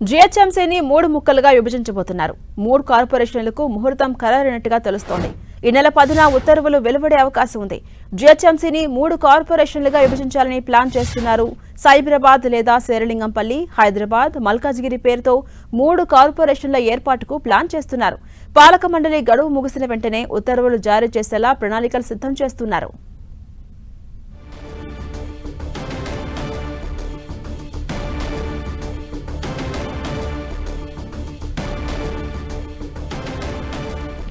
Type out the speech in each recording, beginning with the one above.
జీహెచ్ఎంసీని మూడు ముక్కలుగా విభజించబోతున్నారు. మూడు కార్పొరేషన్లకు ముహూర్తం ఖరారైనట్టుగా తెలుస్తోంది. ఈ నెల పదిన ఉత్తర్వులు వెలువడే అవకాశం ఉంది. జీహెచ్ఎంసీని మూడు కార్పొరేషన్లుగా విభజించాలని ప్లాన్ చేస్తున్నారు సైబరాబాద్ లేదా శేరలింగంపల్లి హైదరాబాద్ మల్కాజ్గిరి పేరుతో మూడు కార్పొరేషన్ల ఏర్పాటుకు ప్లాన్ చేస్తున్నారు. పాలక మండలి గడువు ముగిసిన వెంటనే ఉత్తర్వులు జారీ చేసేలా ప్రణాళికలు సిద్ధం చేస్తున్నారు.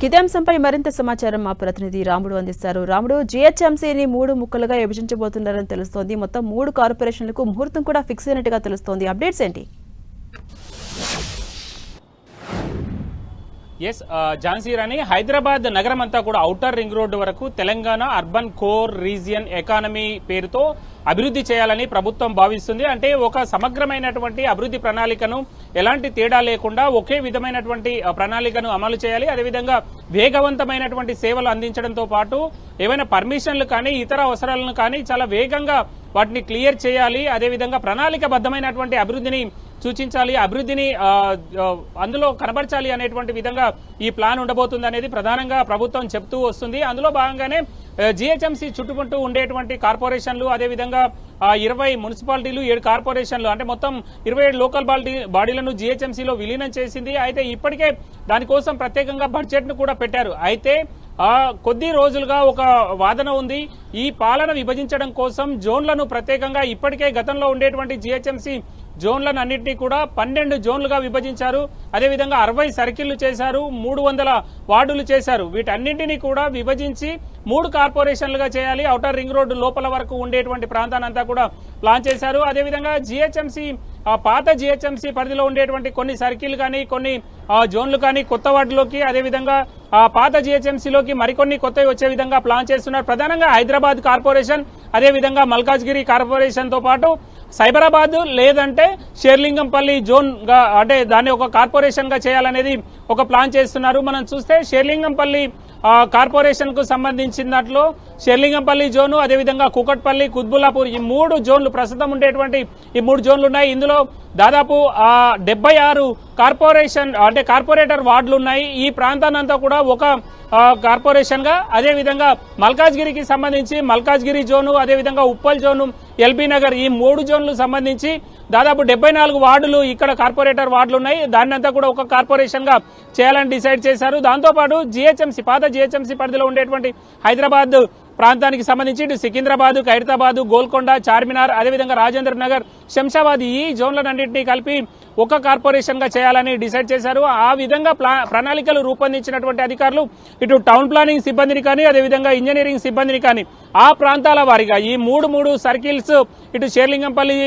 ఇదే అంశంపై మరింత సమాచారం మా ప్రతినిధి రాముడు అందిస్తారు. రాముడు జీహెచ్ఎంసీని మూడు ముక్కలుగా విభజించబోతున్నారని తెలుస్తోంది. మొత్తం మూడు కార్పొరేషన్లకు ముహూర్తం కూడా ఫిక్స్ అయినట్టుగా తెలుస్తోంది. అప్డేట్స్ ఏంటి? ఎస్ uh, ఝాన్సీ రాణి హైదరాబాద్ నగరం అంతా కూడా ఔటర్ రింగ్ రోడ్డు వరకు Telangana urban core region economy పేరుతో అభివృద్ధి చేయాలని ప్రభుత్వం భావిస్తుంది. అంటే ఒక సమగ్రమైనటువంటి అభివృద్ధి ప్రణాళికను ఎలాంటి తేడా లేకుండా ఒకే విధమైనటువంటి uh, ప్రణాళికను అమలు చేయాలి. అదేవిధంగా వేగవంతమైనటువంటి సేవలు అందించడంతో పాటు ఏవైనా పర్మిషన్లు కానీ ఇతర అవసరాలను కానీ చాలా వేగంగా వాటిని క్లియర్ చేయాలి. అదేవిధంగా ప్రణాళికబద్ధమైనటువంటి అభివృద్ధిని సూచించాలి అభివృద్ధిని అందులో కనబరచాలి అనేటువంటి విధంగా ఈ ప్లాన్ ఉండబోతుంది అనేది ప్రధానంగా ప్రభుత్వం చెప్తూ వస్తుంది. అందులో భాగంగానే జిహెచ్ఎంసీ చుట్టుముట్టు ఉండేటువంటి కార్పొరేషన్లు అదేవిధంగా ఇరవై మున్సిపాలిటీలు ఏడు కార్పొరేషన్లు అంటే మొత్తం ఇరవై ఏడు లోకల్ బాడీ బాడీలను జిహెచ్ఎంసీలో విలీనం చేసింది. అయితే ఇప్పటికే దానికోసం ప్రత్యేకంగా బడ్జెట్ను కూడా పెట్టారు. అయితే కొద్ది రోజులుగా ఒక వాదన ఉంది. ఈ పాలన విభజించడం కోసం జోన్లను ప్రత్యేకంగా ఇప్పటికే గతంలో ఉండేటువంటి జిహెచ్ఎంసీ జోన్లను అన్నింటినీ కూడా పన్నెండు జోన్లుగా విభజించారు. అదేవిధంగా అరవై సర్కిళ్ళు చేశారు మూడు వందల వార్డులు చేశారు. వీటన్నింటినీ కూడా విభజించి మూడు కార్పొరేషన్లుగా చేయాలి. ఔటర్ రింగ్ రోడ్డు లోపల వరకు ఉండేటువంటి ప్రాంతాన్ని అంతా కూడా ప్లాన్ చేశారు. అదేవిధంగా జిహెచ్ఎంసీ పాత జిహెచ్ఎంసీ పరిధిలో ఉండేటువంటి కొన్ని సర్కిల్ కానీ కొన్ని జోన్లు కానీ కొత్త వాటిలోకి అదేవిధంగా ఆ, పాత జిహెచ్ఎంసీలోకి మరికొన్ని కొత్తవి వచ్చే విధంగా ప్లాన్ చేస్తున్నారు. ప్రధానంగా హైదరాబాద్ కార్పొరేషన్ అదేవిధంగా మల్కాజ్గిరి కార్పొరేషన్తో పాటు సైబరాబాద్ లేదంటే షేర్లింగంపల్లి జోన్గా అంటే దాన్ని ఒక కార్పొరేషన్గా చేయాలనేది ఒక ప్లాన్ చేస్తున్నారు. మనం చూస్తే షేర్లింగంపల్లి కార్పొరేషన్కు సంబంధించిన దాంట్లో షెర్లింగంపల్లి జోను అదేవిధంగా కుకట్పల్లి కుత్బుల్లాపూర్ ఈ మూడు జోన్లు ప్రస్తుతం ఉండేటువంటి ఈ మూడు జోన్లు ఉన్నాయి. ఇందులో దాదాపు డెబ్బై ఆరు కార్పొరేషన్ అంటే కార్పొరేటర్ వార్డులు ఉన్నాయి ఈ ప్రాంతాన్నంతా కూడా ఒక కార్పొరేషన్గా అదేవిధంగా మల్కాజ్గిరికి సంబంధించి మల్కాజ్గిరి జోను అదేవిధంగా ఉప్పల్ జోను ఎల్బీ నగర్ ఈ మూడు జోన్లు సంబంధించి దాదాపు డెబ్బై నాలుగు వార్డులు ఇక్కడ కార్పొరేటర్ వార్డులు ఉన్నాయి దాన్ని అంతా కూడా ఒక కార్పొరేషన్గా చేయాలని డిసైడ్ చేశారు. దాంతోపాటు జిహెచ్ఎంసీ పాత జిహెచ్ఎంసీ పరిధిలో ఉండేటువంటి హైదరాబాద్ ప్రాంతానికి సంబంధించి ఇటు సికింద్రాబాద్ ఖైరతాబాద్ గోల్కొండ చార్మినార్ అదేవిధంగా రాజేంద్ర నగర్ శంషాబాద్ ఈ జోన్లన్నింటినీ కలిపి ఒక కార్పొరేషన్గా చేయాలని డిసైడ్ చేశారు. ఆ విధంగా ప్లా- ప్రణాళికలు రూపొందించినటువంటి అధికారులు ఇటు టౌన్ ప్లానింగ్ సిబ్బందిని కానీ అదేవిధంగా ఇంజనీరింగ్ సిబ్బందిని కానీ ఆ ప్రాంతాల వారిగా ఈ మూడు మూడు సర్కిల్స్ ఇటు షేర్లింగంపల్లి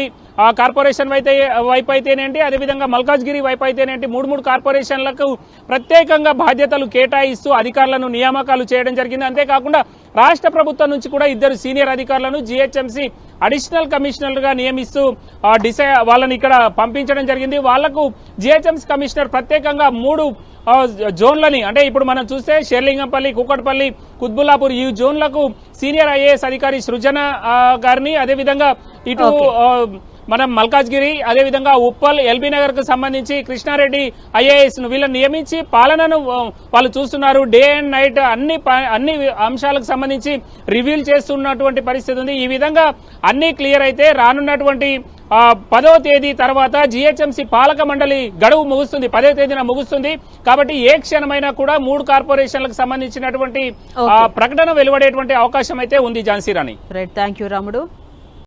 కార్పొరేషన్ వైతే వైపు అయితేనేంటి అదేవిధంగా మల్కాజ్గిరి వైపు అయితేనేంటి మూడు మూడు కార్పొరేషన్లకు ప్రత్యేకంగా బాధ్యతలు కేటాయిస్తూ అధికారులను నియామకాలు చేయడం జరిగింది. అంతేకాకుండా రాష్ట్ర ప్రభుత్వం నుంచి కూడా ఇద్దరు సీనియర్ అధికారులను జిహెచ్ఎంసీ అడిషనల్ కమిషనర్గా నియమిస్తూ డిసై వాళ్ళని ఇక్కడ పంపించడం జరిగింది. వాళ్ళకు జిహెచ్ఎంసీ కమిషనర్ ప్రత్యేకంగా మూడు జోన్లని అంటే ఇప్పుడు మనం చూస్తే షేర్లింగంపల్లి కుక్కట్పల్లి కుత్బుల్లాపూర్ ఈ జోన్లకు సీనియర్ ఐఏఎస్ అధికారి సృజన గారిని అదేవిధంగా ఇటు మనం మల్కాజ్గిరి అదేవిధంగా ఉప్పల్ ఎల్బీ నగర్కు సంబంధించి కృష్ణారెడ్డి ఐఏఎస్ను వీళ్ళని నియమించి పాలనను వాళ్ళు చూస్తున్నారు. డే అండ్ నైట్ అన్ని అన్ని అంశాలకు సంబంధించి రివ్యూలు చేస్తున్నటువంటి పరిస్థితి ఉంది. ఈ విధంగా అన్ని క్లియర్ అయితే రానున్నటువంటి ఆ, పదవ తేదీ తర్వాత జిహెచ్ఎంసీ పాలక మండలి గడువు ముగుస్తుంది. పదవ తేదీన ముగుస్తుంది. కాబట్టి ఏ క్షణమైనా కూడా మూడు కార్పొరేషన్లకు సంబంధించినటువంటి ప్రకటన వెలువడేటువంటి అవకాశం అయితే ఉంది ఝాన్సీ రాణి. రైట్ థ్యాంక్ రాముడు.